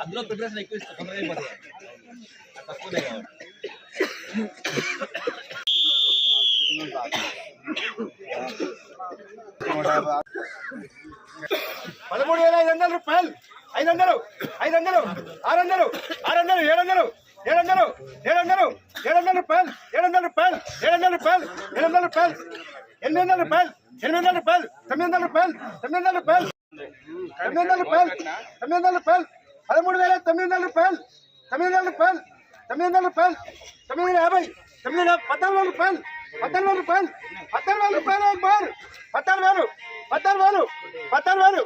అందులో ప్రిపరేషన్ ఎక్కువ ఇస్తే తొందరగా అయిపోతుంది తక్కువనే కాబట్టి పదమూడు వేల ఐదు వందల రూపాయలు ఐదు వందలు ఐదు వందలు ఆరు వందలు ఆరు వందలు ఏడు వందలు ఏడు వందలు ఏడు వందలు ఏడు వందల రూపాయలు ఏడు వందల రూపాయలు ఏడు వందల రూపాయలు ఏడు వందల రూపాయలు ఎనిమిది వందల రూపాయలు ఎనిమిది వందల రూపాయలు తొమ్మిది వందల రూపాయలు తొమ్మిది వందల రూపాయలు తొమ్మిది వందల రూపాయలు తొమ్మిది వందల రూపాయలు పదమూడు వేల తొమ్మిది వందల రూపాయలు తొమ్మిది వందల రూపాయలు తొమ్మిది వందల రూపాయలు తొమ్మిది వందల యాభై తొమ్మిది వందల పద్నాలుగు వందల రూపాయలు పద్నాలుగు వందల రూపాయలు పద్నాలుగు వందల రూపాయలు ఒక బార్. పద్నాలుగు వేలు పద్నాలుగు వేలు పద్నాలుగు వేలు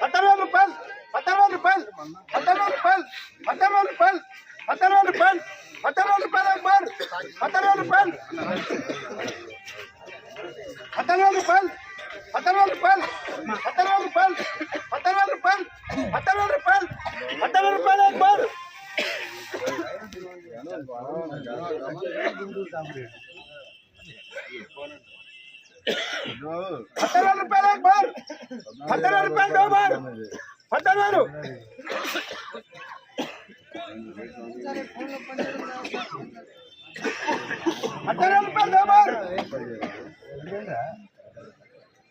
పద్నాలుగు వేల రూపాయలు పద్నాలుగు వేల రూపాయలు పద్నాలుగు వేల రూపాయలు పద్నాలుగు పద్నాలుగు రూపాయలు ఒక బార్ పద్నాలుగు వేల రూపాయలు బార్ పద్నాలుగు వేల. రూపాయలు ఒక బార్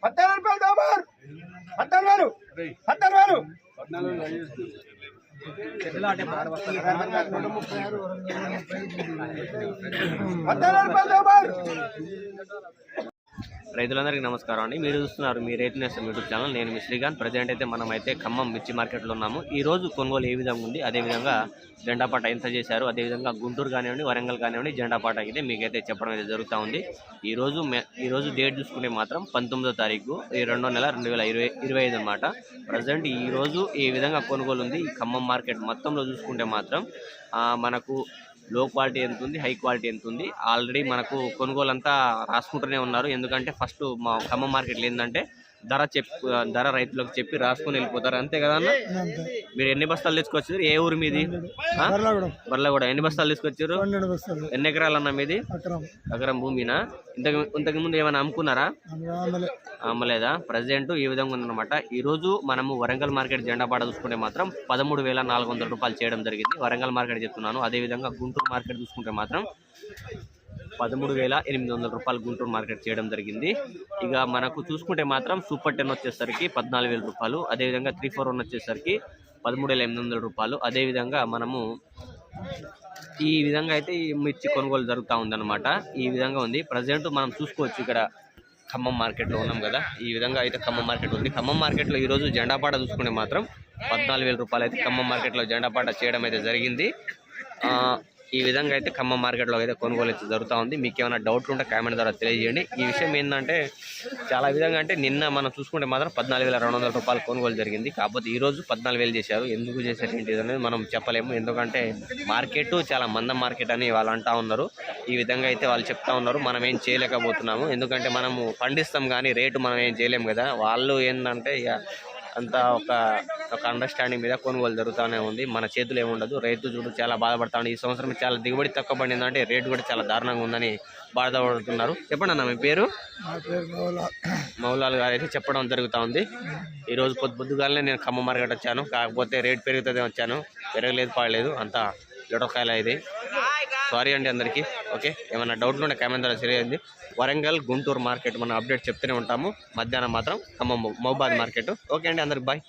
పద్నాలుగు రూపాయలు దో బార్ రూపాయలు పద్నాలుగు రైతులందరికీ నమస్కారం అండి. మీరు చూస్తున్నారు మీ రైతు నేస్తం యూట్యూబ్ ఛానల్. నేను మీ శ్రీకాంత్. ప్రజెంట్ అయితే మనం అయితే ఖమ్మం మిర్చి మార్కెట్లో ఉన్నాము. ఈ రోజు కొనుగోలు ఏ విధంగా ఉంది? అదేవిధంగా జెండాపాట ఎంత చేశారు? అదేవిధంగా గుంటూరు కానివ్వండి వరంగల్ కానివ్వండి జెండాపాట అయితే మీకైతే చెప్పడం అయితే జరుగుతూ ఉంది. ఈ రోజు మే ఈ రోజు డేట్ చూసుకుంటే మాత్రం పంతొమ్మిదో తారీఖు ఈ రెండో నెల రెండు వేల ఇరవై ఇరవై ఐదు అనమాట ప్రజెంట్ ఈ రోజు ఈ విధంగా కొనుగోలు ఉంది? ఈ ఖమ్మం మార్కెట్ మొత్తంలో చూసుకుంటే మాత్రం మనకు లో క్వాలిటీ ఎంత ఉంది హై క్వాలిటీ ఎంత ఉంది ఆల్రెడీ మనకు కొనుగోలు అంతా రాసుకుంటూనే ఉన్నారు. ఎందుకంటే ఫస్ట్ మా ఖమ్మం మార్కెట్లో ఏంటంటే ధర చెప్పు ధర రైతులకు చెప్పి రాసుకొని వెళ్ళిపోతారు. అంతే కదా అన్న? మీరు ఎన్ని బస్తాలు తీసుకొచ్చారు? ఏ ఊరు మీది? ఆ? బర్ల కూడా ఎన్ని బస్తాలు తీసుకొచ్చారు? ఎన్ని ఎకరాలు అన్న మీది ఎకరం భూమినా? ఇంతకు ఇంతకు ముందు ఏమైనా అమ్ముకున్నారా? అమ్మలేదా? ప్రజెంట్ ఈ విధంగా ఉందన్నమాట. ఈ రోజు మనము వరంగల్ మార్కెట్ జెండా పాట చూసుకుంటే మాత్రం పదమూడు వేల నాలుగు వందల రూపాయలు చేయడం జరిగింది. వరంగల్ మార్కెట్ చెప్తున్నాను. అదే విధంగా గుంటూరు మార్కెట్ చూసుకుంటే మాత్రం పదమూడు వేల ఎనిమిది వందల రూపాయలు గుంటూరు మార్కెట్ చేయడం జరిగింది. ఇక మనకు చూసుకుంటే మాత్రం సూపర్ టెన్ వచ్చేసరికి పద్నాలుగు వేల రూపాయలు అదేవిధంగా త్రీ ఫోర్ వన్ వచ్చేసరికి పదమూడు వేల ఎనిమిది వందల రూపాయలు అదేవిధంగా మనము ఈ విధంగా అయితే ఈ మిర్చి కొనుగోలు జరుగుతూ ఉందన్నమాట. ఈ విధంగా ఉంది. ప్రజెంట్ మనం చూసుకోవచ్చు ఇక్కడ ఖమ్మం మార్కెట్లో ఉన్నాం కదా. ఈ విధంగా అయితే ఖమ్మం మార్కెట్ ఉంది. ఖమ్మం మార్కెట్లో ఈరోజు జెండాపాట చూసుకుంటే మాత్రం పద్నాలుగు వేల రూపాయలు అయితే ఖమ్మం మార్కెట్లో జెండాపాట చేయడం అయితే జరిగింది. ఈ విధంగా అయితే ఖమ్మం మార్కెట్లో అయితే కొనుగోలు అయితే జరుగుతూ ఉంది. మీకు ఏమైనా డౌట్లు ఉంటే కామెంట్ ద్వారా తెలియజేయండి. ఈ విషయం ఏంటంటే చాలా విధంగా అంటే నిన్న మనం చూసుకుంటే మాత్రం పద్నాలుగు వేల రెండు వందల రూపాయలు కొనుగోలు జరిగింది. కాకపోతే ఈరోజు పద్నాలుగు వేలు చేశారు. ఎందుకు చేశారు అనేది మనం చెప్పలేము. ఎందుకంటే మార్కెట్ చాలా మంద మార్కెట్ అని వాళ్ళు అంటా ఉన్నారు. ఈ విధంగా అయితే వాళ్ళు చెప్తా ఉన్నారు. మనం ఏం చేయలేకపోతున్నాము. ఎందుకంటే మనము పండిస్తాం కానీ రేటు మనం ఏం చేయలేము కదా. వాళ్ళు ఏంటంటే ఇక అంతా ఒక ఒక అండర్స్టాండింగ్ మీద కొనుగోలు జరుగుతూనే ఉంది. మన చేతులు ఏముండదు రైతు చూడు చాలా బాధపడతా ఉంది. ఈ సంవత్సరం చాలా దిగుబడి తక్కువ పడిందంటే రేటు కూడా చాలా దారుణంగా ఉందని బాధపడుతున్నారు. చెప్పండి అన్న మీ పేరు? మౌలాల్ గారు అయితే చెప్పడం జరుగుతూ ఉంది. ఈ రోజు పొద్దు పొద్దుగాలనే నేను ఖమ్మం మార్కెట్ వచ్చాను. కాకపోతే రేట్ పెరుగుతుంది వచ్చాను. పెరగలేదు పాడలేదు. అంతా లిటకాయలు ఇది. సారీ అండి అందరికీ. ఓకే? ఏమైనా డౌట్లు ఉంటే కామెంట్ ద్వారా తెలియండి వరంగల్ గుంటూరు మార్కెట్ మనం అప్డేట్ చెప్తూనే ఉంటాము. మధ్యాహ్నం మాత్రం ఖమ్మం మహబాద్ మార్కెట్. ఓకే అండి అందరికి బాయ్.